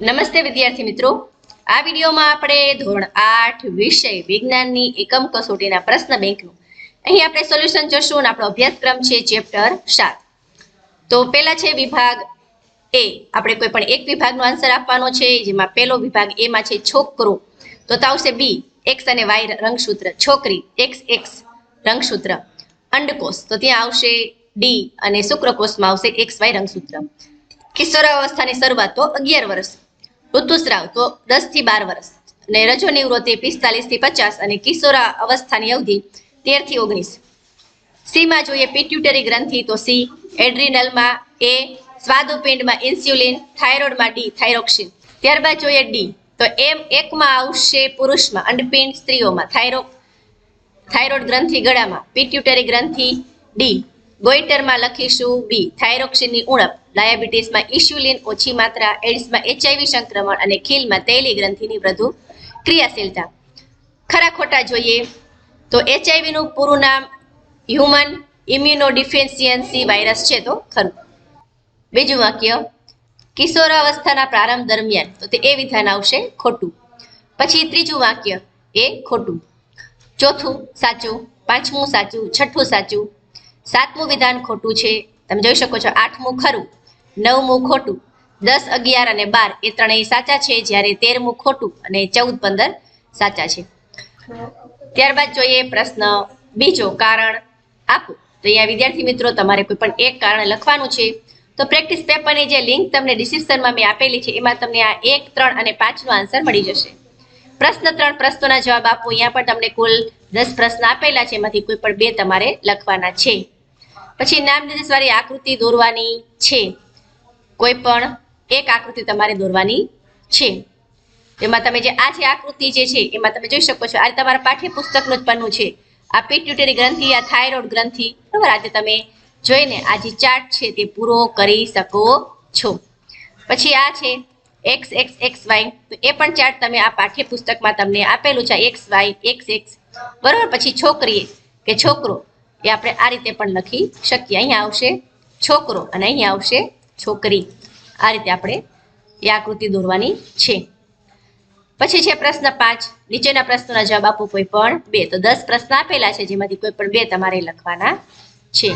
નમસ્તે વિદ્યાર્થી મિત્રો. આ વિડીયોમાં આપણે ધોરણ આઠ વિષય વિજ્ઞાનની એકમ કસોટીના પ્રશ્ન બેંકનું. અહીં આપણે સોલ્યુશન જોશું અને આપણો અભ્યાસક્રમ છે ચેપ્ટર સાત. તો પહેલા છે વિભાગ એ. આપણે કોઈ પણ એક વિભાગનો આન્સર આપવાનો છે, જેમાં પહેલો વિભાગ એમાં છે છોકરો. તો આવશે બી એક્સ અને વાય રંગસૂત્ર. છોકરી એક્સ એક્સ રંગસૂત્ર. અંડકોષ. તો ત્યાં આવશે ડી અને શુક્રકોષમાં આવશે એક્સ વાય રંગસૂત્ર. કિશોરાવસ્થાની શરૂઆત તો અગિયાર વર્ષ. ઋતુસ્રાવ તો દસથી બાર વર્ષ અને રજો નિવૃત્તિ પિસ્તાલીસથી પચાસ અને કિશોરા અવસ્થાની અવધિ તેરથી ઓગણીસ. સીમાં જોઈએ પિટ્યુટરી ગ્રંથિ તો સી, એડ્રિનલમાં એ, સ્વાદુપિંડમાં ઇન્સ્યુલિન, થાઇરોઇડમાં ડી, થાઇરોક્સિન. ત્યારબાદ જોઈએ ડી, તો એમ એકમાં આવશે પુરુષમાં અંડપિંડ સ્ત્રીઓમાં થાઇરો થાઇરોઇડ ગ્રંથિ ગળામાં. Pituitary ગ્રંથિ D. ગોઈટરમાં લખીશું બી. થાઇરોક્સિનની ઉણપ, ડાયાબિટીસમાં ઇન્સ્યુલિન ઓછી માત્રા એડ્સમાં એચઆઈવી સંક્રમણ અને ખીલમાં તૈલી ગ્રંથિની વધુ ક્રિયાશીલતા. ખરા ખોટા જોઈએ તો એચઆઈવીનું પૂરું નામ હ્યુમન ઇમ્યુનોડિફિશિયન્સી વાયરસ છે તો ખરું. બીજું વાક્ય, કિશોરાવસ્થાના પ્રારંભ દરમિયાન, તો તે એ વિધાન આવશે ખોટું. પછી ત્રીજું વાક્ય, એ ખોટું. ચોથું સાચું, પાંચમું સાચું, છઠ્ઠું સાચું સાતમું વિધાન ખોટું છે. તમે જોઈ શકો છો, આઠમું ખરું, નવમું ખોટું, દસ અગિયાર અને બાર એ ત્રણેય સાચા છે. જ્યારે તેરમું ખોટું અને ચૌદ પંદર સાચા છે. ત્યારબાદ જોઈએ પ્રશ્ન બીજો, કારણ આપો. તો અહીંયા વિદ્યાર્થી મિત્રો, તમારે કોઈ પણ એક કારણ લખવાનું છે. તો પ્રેક્ટિસ પેપરની જે લિંક તમને ડિસ્ક્રિપ્શનમાં મેં આપેલી છે, એમાં તમને આ એક, ત્રણ અને પાંચનો આન્સર મળી જશે. પ્રશ્ન ત્રણ પ્રશ્નોના જવાબ આપો. અહીંયા પણ તમને કુલ દસ પ્રશ્ન આપેલા છે. એમાંથી કોઈ પણ બે તમારે લખવાના છે. પછી નામ નિર્દેશવાળી આકૃતિ દોરવાની છે. કોઈ પણ એક આકૃતિ તમારે દોરવાની છે. એમાં તમે જે આ જે આકૃતિ જે છે, એમાં તમે જોઈ શકો છો. આ તમારા પાઠ્યપુસ્તકનું જ પન્નું છે. આ પિટ્યુટરી ગ્રંથિ, આ થાઇરોઇડ ગ્રંથિ, બરાબર? આજે તમે જોઈને આ જે ચાર્ટ છે તે પૂરો કરી શકો છો. પછી આ છે એક્સ એક્સ એક્સ વાય. તો એ પણ ચાર્ટ તમે આ પાઠ્યપુસ્તકમાં તમને આપેલું છે એક્સ વાય, એક્સ એક્સ. બરાબર? પછી છોકરીએ કે છોકરો એ આપણે આ રીતે પણ લખી શકીએ. અહીંયા આવશે છોકરો અને અહીંયા આવશે છોકરી. આ રીતે આપણે એ આકૃતિ દોરવાની છે. પછી છે પ્રશ્ન પાંચ. નીચેના પ્રશ્નોના જવાબ આપો કોઈ પણ બે. તો દસ પ્રશ્ન આપેલા છે, જેમાંથી કોઈ પણ બે તમારે લખવાના છે.